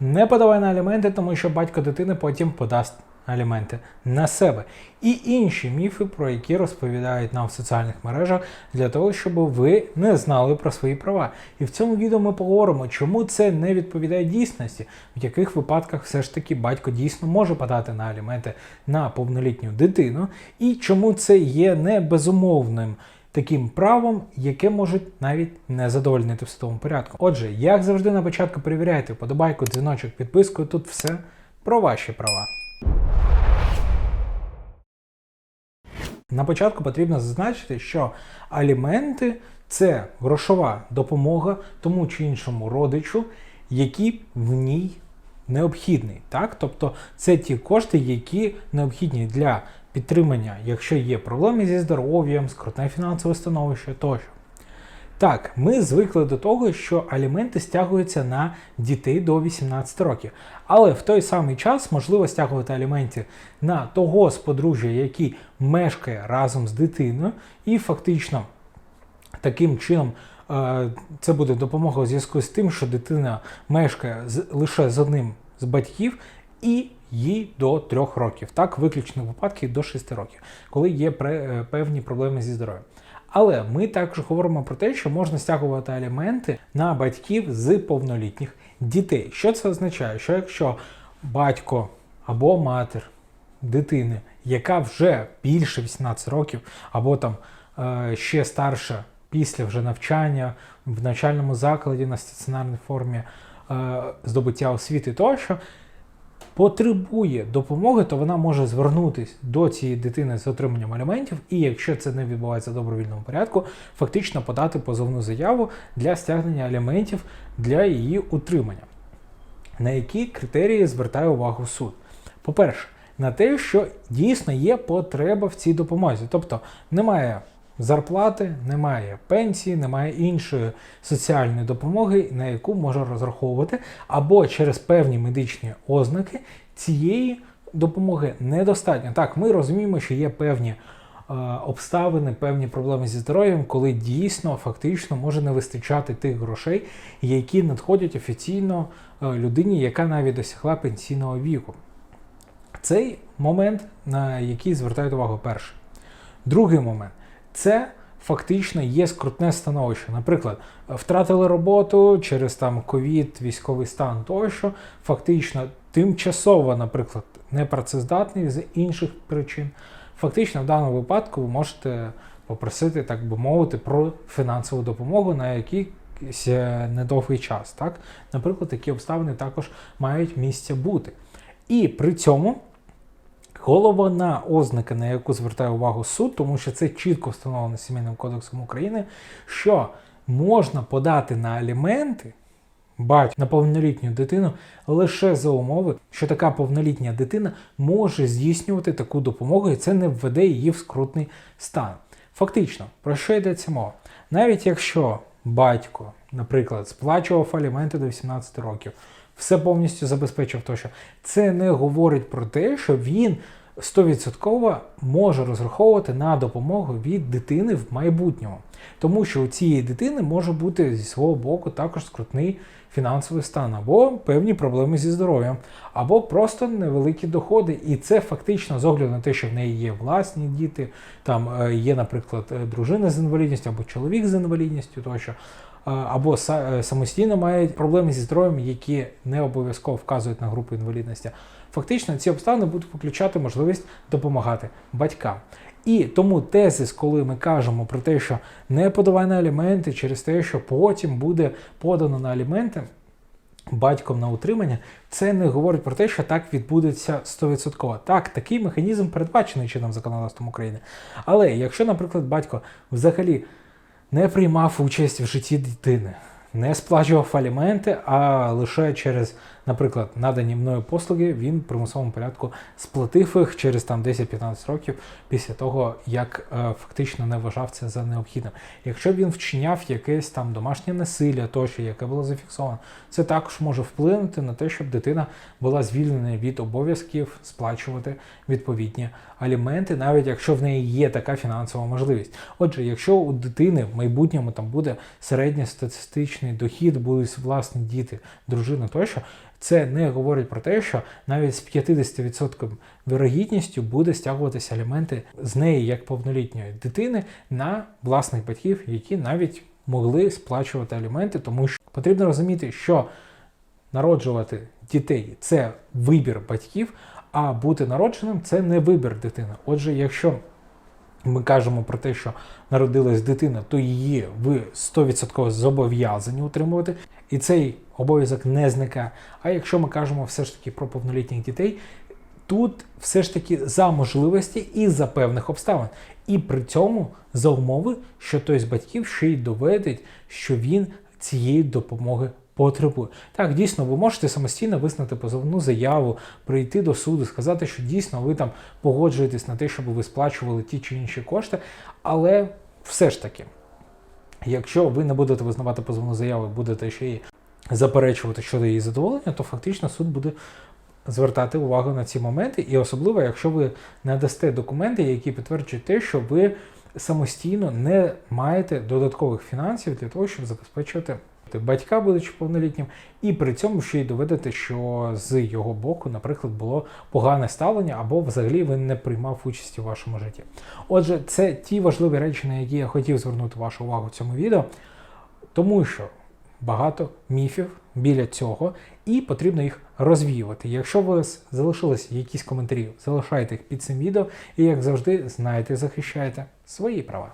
Не подавай на аліменти, тому що батько дитини потім подасть аліменти на себе. І інші міфи, про які розповідають нам в соціальних мережах, для того, щоб ви не знали про свої права. І в цьому відео ми поговоримо, чому це не відповідає дійсності, в яких випадках все ж таки батько дійсно може подати на аліменти на повнолітню дитину, і чому це є не безумовним. Таким правом, яке можуть навіть не задовольнити в судовому порядку. Отже, як завжди на початку перевіряйте подобайку, дзвіночок, підписку. Тут все про ваші права. На початку потрібно зазначити, що аліменти це грошова допомога тому чи іншому родичу, які в ній необхідний. Так? Тобто це ті кошти, які необхідні для підтримання, якщо є проблеми зі здоров'ям, скрутне фінансове становище тощо. Так, ми звикли до того, що аліменти стягуються на дітей до 18 років. Але в той самий час можливо стягувати аліменти на того з подружжя, який мешкає разом з дитиною, і фактично таким чином е, це буде допомога у зв'язку з тим, що дитина мешкає лише з одним з батьків і їй до 3 років. Так, виключно випадки до 6 років, коли є е, певні проблеми зі здоров'ям. Але ми також говоримо про те, що можна стягувати аліменти на батьків з повнолітніх дітей. Що це означає? Що якщо батько або матір дитини, яка вже більше 18 років, або там е, ще старша після вже навчання в навчальному закладі на стаціонарній формі е, здобуття освіти тощо, потребує допомоги, то вона може звернутися до цієї дитини з отриманням аліментів, і якщо це не відбувається в добровільному порядку, фактично подати позовну заяву для стягнення аліментів для її утримання. На які критерії звертає увагу суд? По-перше, на те, що дійсно є потреба в цій допомозі. Тобто немає зарплати, немає пенсії, немає іншої соціальної допомоги, на яку може розраховувати, або через певні медичні ознаки цієї допомоги недостатньо. Так, ми розуміємо, що є певні е, обставини, певні проблеми зі здоров'ям, коли дійсно фактично може не вистачати тих грошей, які надходять офіційно е, людині, яка навіть досягла пенсійного віку. Цей момент, на який звертають увагу перше. Другий момент це фактично є скрутне становище. Наприклад, втратили роботу через там ковід, військовий стан тощо, фактично тимчасово, наприклад, непрацездатний з інших причин. Фактично, в даному випадку ви можете попросити, так би мовити, про фінансову допомогу на якийсь е, недовгий час. Так? Наприклад, такі обставини також мають місце бути. І при цьому головна ознака, на яку звертає увагу суд, тому що це чітко встановлено Сімейним кодексом України, що можна подати на аліменти батька на повнолітню дитину лише за умови, що така повнолітня дитина може здійснювати таку допомогу, і це не введе її в скрутний стан. Фактично, про що йдеться мова? Навіть якщо батько, наприклад, сплачував аліменти до 18 років, все повністю забезпечив тощо, це не говорить про те, що він 100% може розраховувати на допомогу від дитини в майбутньому. Тому що у цієї дитини може бути зі свого боку також скрутний фінансовий стан, або певні проблеми зі здоров'ям, або просто невеликі доходи. І це фактично з огляду на те, що в неї є власні діти, там е, є, наприклад, е, дружина з інвалідністю або чоловік з інвалідністю тощо. Або е, самостійно мають проблеми зі здоров'ям, які не обов'язково вказують на групу інвалідності. Фактично, ці обставини будуть виключати можливість допомагати батькам. І тому тезис, коли ми кажемо про те, що не подавай на аліменти через те, що потім буде подано на аліменти батьком на утримання, це не говорить про те, що так відбудеться 100%. Так, такий механізм передбачений чином законодавством України. Але якщо, наприклад, батько взагалі не приймав участь в житті дитини, не сплачував аліменти, а лише через, наприклад, надані мною послуги, він в примусовому порядку сплатив їх через там 10-15 років після того, як е, фактично не вважав це за необхідним. Якщо він вчиняв якесь там домашнє насилля, тощо, яке було зафіксовано, це також може вплинути на те, щоб дитина була звільнена від обов'язків сплачувати відповідні аліменти, навіть якщо в неї є така фінансова можливість. Отже, якщо у дитини в майбутньому там буде середньостатистичний дохід, будуть власні діти, дружина тощо, це не говорить про те, що навіть з 50% вірогідністю буде стягуватися аліменти з неї як повнолітньої дитини на власних батьків, які навіть могли сплачувати аліменти, тому що потрібно розуміти, що народжувати дітей це вибір батьків, а бути народженим це не вибір дитини. Отже, якщо ми кажемо про те, що народилась дитина, то її ви 100% зобов'язані утримувати, і цей обов'язок не зникає. А якщо ми кажемо все ж таки про повнолітніх дітей, тут все ж таки за можливості і за певних обставин. І при цьому за умови, що той з батьків ще й доведить, що він цієї допомоги потребує. Так, дійсно, ви можете самостійно визнати позовну заяву, прийти до суду, сказати, що дійсно ви там погоджуєтесь на те, щоб ви сплачували ті чи інші кошти, але все ж таки, якщо ви не будете визнавати позовну заяву, будете ще й заперечувати щодо її задоволення, то фактично суд буде звертати увагу на ці моменти, і особливо, якщо ви надасте документи, які підтверджують те, що ви самостійно не маєте додаткових фінансів для того, щоб забезпечувати батька, будучи повнолітнім, і при цьому ще й доведете, що з його боку, наприклад, було погане ставлення, або взагалі він не приймав участі у вашому житті. Отже, це ті важливі речі, на які я хотів звернути вашу увагу в цьому відео, тому що багато міфів біля цього, і потрібно їх розвіювати. Якщо у вас залишились якісь коментарі, залишайте їх під цим відео, і як завжди, знайте, захищайте свої права.